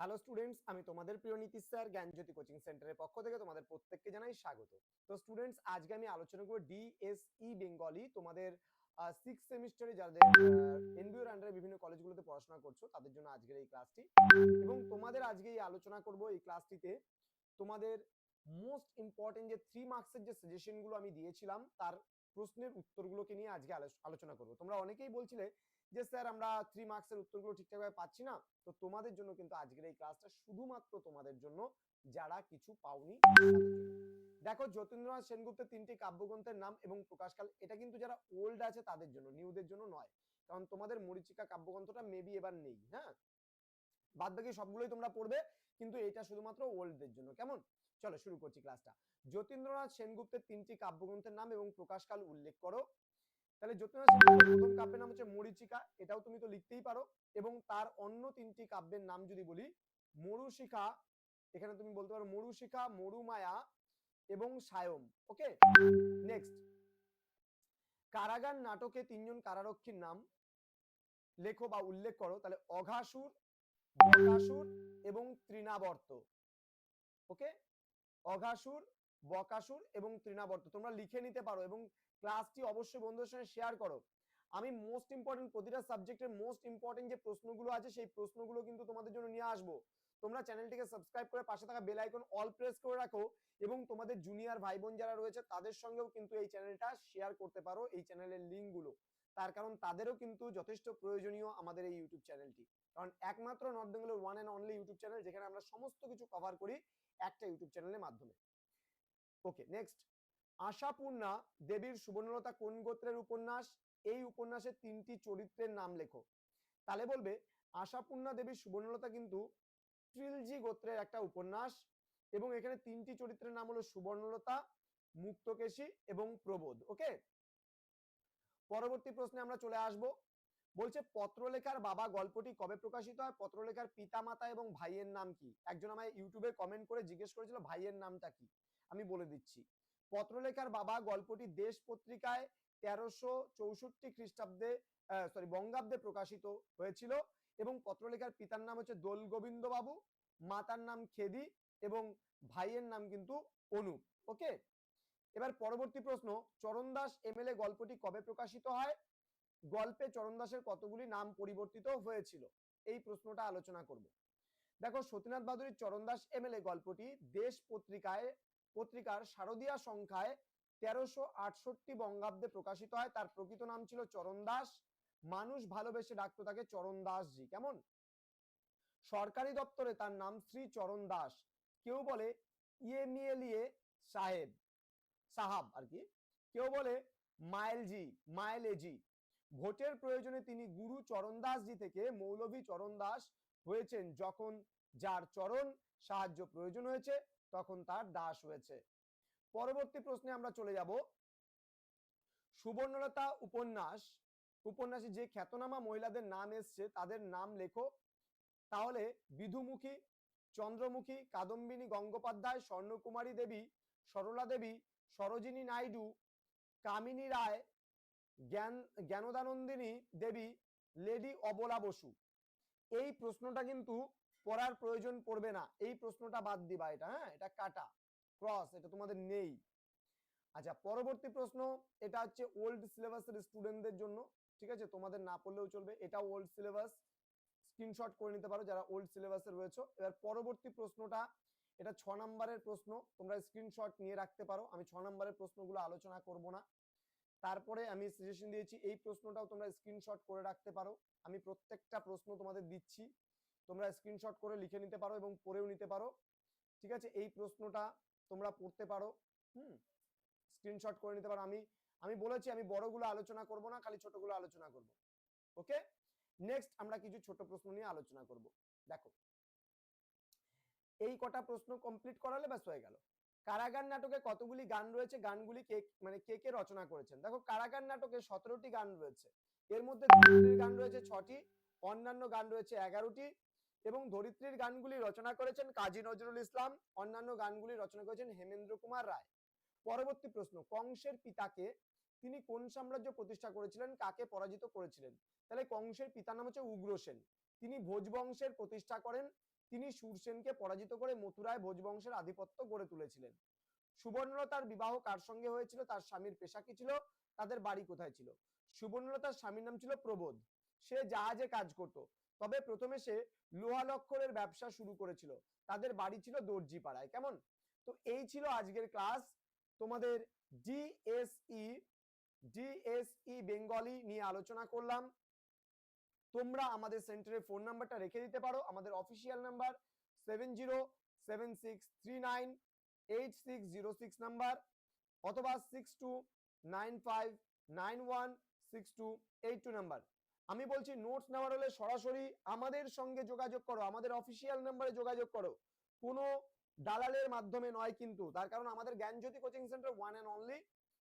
Hello students আমি তোমাদের প্রিয় নীতিশ স্যার, জ্ঞানজ্যোতি কোচিং সেন্টারের পক্ষ থেকে তোমাদের প্রত্যেককে জানাই স্বাগত। তো স্টুডেন্টস আজকে আমি আলোচনা করব ডিএসই বেঙ্গলি তোমাদের সিক্স সেমিস্টারে যাদের এনবিওর আন্ডারে বিভিন্ন কলেজগুলোতে পড়াশোনা করছ, তাদের জন্য আজকের এই ক্লাসটি এবং তোমাদের আজকে এই আলোচনা করব এই ক্লাসটিতে তোমাদের মোস্ট ইম্পর্টেন্ট যে থ্রি মার্কসের যে সাজেশনগুলো আমি দিয়েছিলাম, তার প্রশ্নের উত্তরগুলোকে নিয়ে আজকে আলোচনা করব। তোমরা অনেকেই বলছিলে যে, স্যার, আমরা থ্রি মার্কসের উত্তরগুলো ঠিকঠাকভাবে পাচ্ছি না। তো তোমাদের জন্য কিন্তু আজকের এই ক্লাসটা শুধুমাত্র তোমাদের জন্য, যারা কিছু পাওনি। দেখো, যতীন্দ্রনাথ সেনগুপ্তের তিনটি কাব্যগ্রন্থের নাম এবং প্রকাশকাল এটা কিন্তু যারা ওল্ড আছে তাদের জন্য নিউদের জন্য নয়। কারণ তোমাদের মরিচিকা কাব্যগ্রন্থটা মেবি এবার নেই হ্যাঁ? বাদ বাকি সবগুলোই তোমরা পড়বে, কিন্তু এটা শুধুমাত্র ওল্ডদের জন্য। কেমন? চলো শুরু করছি ক্লাসটা যতীন্দ্রনাথ সেনগুপ্তের তিনটি কাব্যগ্রন্থের নাম এবং প্রকাশকাল উল্লেখ করো। তাহলে যতীন্দ্রনাথ সেনগুপ্তের প্রথম কাব্যের নাম হচ্ছে মরিচিকা, এটাও তুমি তো লিখতেই পারো। এবং তার অন্য তিনটি কাব্যের নাম যদি বলি, মরুশিখা, এখানে তুমি বলতে পারো মরুশিখা, মরুমায়া এবং সায়ম ওকে নেক্সট কারাগার নাটকে তিনজন কারারক্ষীর নাম লেখো বা উল্লেখ করো। তাহলে অঘাসুর, বকাসুর এবং তৃণাবর্ত ওকে অঘাসুর, বকাসুর এবং তৃণাবর্ত। তোমরা লিখে নিতে পারো এবং ক্লাসটি অবশ্যই বন্ধুদের সঙ্গে শেয়ার করো। আমি মোস্ট ইম্পর্টেন্ট প্রতিটা সাবজেক্টের মোস্ট ইম্পর্টেন্ট যে প্রশ্নগুলো আছে, সেই প্রশ্নগুলো কিন্তু তোমাদের জন্য নিয়ে আসব। তোমরা চ্যানেলটিকে সাবস্ক্রাইব করে পাশে থাকা বেল আইকন অল প্রেস করে রাখো এবং তোমাদের জুনিয়র ভাই বোন যারা রয়েছে, তাদের সঙ্গেও কিন্তু এই চ্যানেলটা শেয়ার করতে পারো, এই চ্যানেলের লিঙ্কগুলো। তার কারণ তাদেরও কিন্তু যথেষ্ট প্রয়োজনীয় আমাদের এই ইউটিউব চ্যানেলটি কারণ একমাত্র নর্থ বেঙ্গলের one and only YouTube channel যেখানে আমরা সমস্ত কিছু কভার করি একটা ইউটিউব চ্যানেলের মাধ্যমে। ওকে নেক্সট আশাপূর্ণা, দেবীর সুবর্ণলতা কোন গোত্রের উপন্যাস? এই উপন্যাসের তিনটি চরিত্রের নাম লেখো। তাহলে বলবে, আশাপূর্ণা, দেবীর সুবর্ণলতা কিন্তু ট্রিলজি গোত্রের একটা উপন্যাস এবং এখানে তিনটি চরিত্রের নাম হলো সুবর্ণলতা, মুক্তকেশী এবং প্রবোধ। ওকে পরবর্তী প্রশ্নে আমরা চলে আসব। বলছে, পত্রলেখার বাবা গল্পটি কবে প্রকাশিত হয়? পত্রলেখার পিতামাতা এবং ভাইয়ের নাম কি? একজন আমায় ইউটিউবে কমেন্ট করে জিজ্ঞেস করেছিল, ভাইয়ের নামটা কি? আমি বলে দিচ্ছি। পত্রলেখার বাবা গল্পটি দেশ পত্রিকায় তেরোশো চৌষট্টি খ্রিস্টাব্দে সরি বঙ্গাব্দে প্রকাশিত হয়েছিল এবং পত্রলেখার পিতার নাম হচ্ছে দোল গোবিন্দ বাবু মাতার নাম খেদি এবং ভাইয়ের নাম কিন্তু অনুপ। ওকে এবার পরবর্তী প্রশ্ন চরণদাস এমএলএ গল্পটি কবে প্রকাশিত হয়? গল্পে চরণদাসের কতগুলি নাম পরিবর্তিত হয়েছিল? এই প্রশ্নটা আলোচনা করব। দেখো সতীনাথ বাদুরীর চরণদাস এমএলএ গল্পটি দেশ পত্রিকায়, পত্রিকার শারদীয়া সংখ্যায় তেরোশো আটষট্টি বঙ্গাব্দে প্রকাশিত হয়। তার প্রকৃত নাম ছিল চরণদাস মানুষ ভালোবেসে ডাকতো তাকে চরণ দাসজি। কেমন? সরকারি দপ্তরে তার নাম শ্রী চরণ দাস। কেউ বলে ইয়েমিয়েলিয়ে সাহেব। সাহাব আর কি। কেউ বলে মাইলজি মাইলেজি ভোটের প্রয়োজনে তিনি গুরু চরণদাসজি থেকে মৌলভী চরণদাস হয়েছেন। যখন যার চরণ সাহায্য প্রয়োজন হয়েছে, তখন তার দাস হয়েছে। পরবর্তী প্রশ্নে আমরা চলে যাব। সুবর্ণলতা উপন্যাস, উপন্যাসে যে খ্যাতনামা মহিলাদের নাম এসছে, তাদের নাম লেখো। তাহলে বিধুমুখী, চন্দ্রমুখী, কাদম্বিনী গঙ্গোপাধ্যায়, স্বর্ণকুমারী দেবী, সরলা দেবী সরোজিনী নাইডু, কামিনী রায়, জ্ঞান, জ্ঞানদানন্দিনী দেবী, লেডি অবলা বসু। এই প্রশ্নটা কিন্তু পড়ার প্রয়োজন পড়বে না। এই প্রশ্নটা বাদ দিবা এটা হ্যাঁ? এটা কাটা ক্রস এটা তোমাদের নেই। আচ্ছা পরবর্তী প্রশ্ন, এটা হচ্ছে ওল্ড সিলেবাসের স্টুডেন্টদের জন্য, ঠিক আছে? তোমাদের না পড়লেও চলবে। এটা ওল্ড সিলেবাস স্ক্রিনশট করে নিতে পারো যারা ওল্ড সিলেবাসে রয়েছে। এবার পরবর্তী প্রশ্নটা এটা ছ নম্বরের প্রশ্ন, তোমরা স্ক্রিনশট নিয়ে রাখতে পারো, আমি ছ নম্বরের প্রশ্নগুলো আলোচনা করব না। তারপরে আমি সাজেশন দিয়েছি, এই প্রশ্নটাও তোমরা স্ক্রিনশট করে রাখতে পারো, আমি প্রত্যেকটা প্রশ্ন তোমাদের দিচ্ছি, তোমরা স্ক্রিনশট করে লিখে নিতে পারো এবং পড়েও নিতে পারো, ঠিক আছে? এই প্রশ্নটা তোমরা পড়তে পারো, হুম? স্ক্রিনশট করে নিতে পারো, আমি আমি বলেছি আমি বড়গুলো আলোচনা করব না, খালি ছোটগুলো আলোচনা করব ওকে নেক্সট আমরা কিছু ছোট প্রশ্ন নিয়ে আলোচনা করব, দেখো এই কটা প্রশ্ন কমপ্লিট করালে ব্যাস হয়ে গেল। কারাগার নাটকে কতগুলি গান রয়েছে, গানগুলি কে মানে কে কে রচনা করেছেন? দেখো, কারাগার নাটকে সতেরোটি গান রয়েছে। এর মধ্যে ধরিত্রীর গান রয়েছে ছটি, অন্যান্য গান রয়েছে এগারোটি এবং ধরিত্রীর গানগুলি রচনা করেছেন কাজী নজরুল ইসলাম, অন্যান্য গানগুলি রচনা করেছেন হেমেন্দ্র কুমার রায়। পরবর্তী প্রশ্ন, কংসের পিতাকে তিনি কোন সাম্রাজ্য প্রতিষ্ঠা করেছিলেন, কাকে পরাজিত করেছিলেন? তাহলে কংসের পিতার নাম হচ্ছে উগ্রসেন তিনি ভোজ বংশের প্রতিষ্ঠা করেন তিনি সুরসেনকে পরাজিত করে মথুরায় ভোজবংশের আধিপত্য গড়ে তুলেছিলেন। সুবর্ণলতার বিবাহ কার সঙ্গে হয়েছিল? তার স্বামীর পেশা কি ছিল? তাদের বাড়ি কোথায় ছিল? সুবর্ণলতার স্বামীর নাম ছিল প্রবোধ। সে জাহাজে কাজ করত। তবে প্রথমে সে লোহা লক্করের ব্যবসা শুরু করেছিল। তাদের বাড়ি ছিল দর্জি পাড়ায় কেমন? তো এই ছিল আজকের ক্লাস। তোমাদের ডিএসই ডিএসই বেঙ্গলি নিয়ে আলোচনা করলাম। তোমরা আমাদের সেন্টারের ফোন নাম্বারটা রেখে দিতে পারো। আমাদের official number seven zero seven six three nine eight six zero six number অথবা six two nine five nine one six two eight two number আমি বলছি নোটস নেওয়ার হলে সরাসরি আমাদের সঙ্গে যোগাযোগ করো, আমাদের অফিসিয়াল নাম্বারে যোগাযোগ করো। কোনো দালালের মাধ্যমে নয় কিন্তু, তার কারণ আমাদের Gyanjyoti coaching centre one and only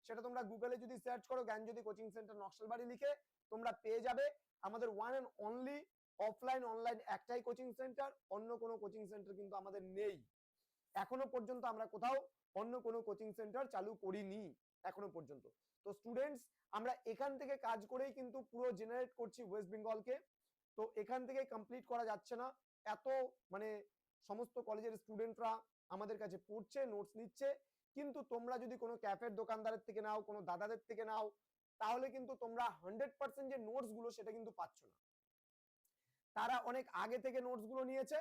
সেটা তোমরা গুগলে যদি সার্চ করো জ্ঞানজ্যোতি কোচিং সেন্টার নকশালবাড়ি লিখে, তোমরা পেয়ে যাবে আমাদের one and only offline online একটাই কোচিং সেন্টার অন্য কোনো কোচিং সেন্টার কিন্তু আমাদের নেই। এখনও পর্যন্ত আমরা কোথাও অন্য কোনো কোচিং সেন্টার চালু করিনি, এখনও পর্যন্ত। তো স্টুডেন্টস আমরা এখান থেকে কাজ করেই কিন্তু পুরো জেনারেট করছি ওয়েস্ট বেঙ্গলকে তো এখান থেকে কমপ্লিট করা যাচ্ছে না। এত মানে সমস্ত কলেজের স্টুডেন্টরা আমাদের কাছে পড়ছে নোটস নিচ্ছে। কিন্তু তোমরা যদি কোনো ক্যাফের দোকানদারের থেকে নাও, কোনো দাদাদের থেকে নাও, তাহলে কিন্তু তোমরা হান্ড্রেড পার্সেন্ট যে নোটসগুলো সেটা কিন্তু পাচ্ছ না। তারা অনেক আগে থেকে নোটসগুলো নিয়েছে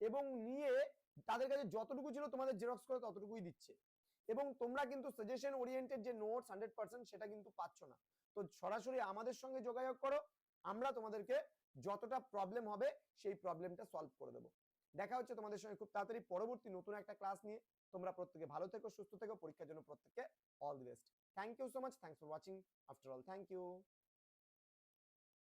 এবং নিয়ে তাদের কাছে যতটুকু ছিল তোমাদের জেরক্স করে ততটুকুই দিচ্ছে। এবং তোমরা কিন্তু সাজেশন ওরিয়েন্টেড যে নোটস হান্ড্রেড পার্সেন্ট সেটা কিন্তু পাচ্ছ না। তো সরাসরি আমাদের সঙ্গে যোগাযোগ করো, আমরা তোমাদেরকে যতটা প্রবলেম হবে সেই প্রবলেমটা সলভ করে দেবো। দেখা হচ্ছে তোমাদের সঙ্গে খুব তাড়াতাড়ি পরবর্তী নতুন একটা ক্লাস নিয়ে। তোমরা প্রত্যেকে ভালো থেকো, সুস্থ থেকো, পরীক্ষার জন্য প্রত্যেককে all the best thank you so much thanks for watching after all thank you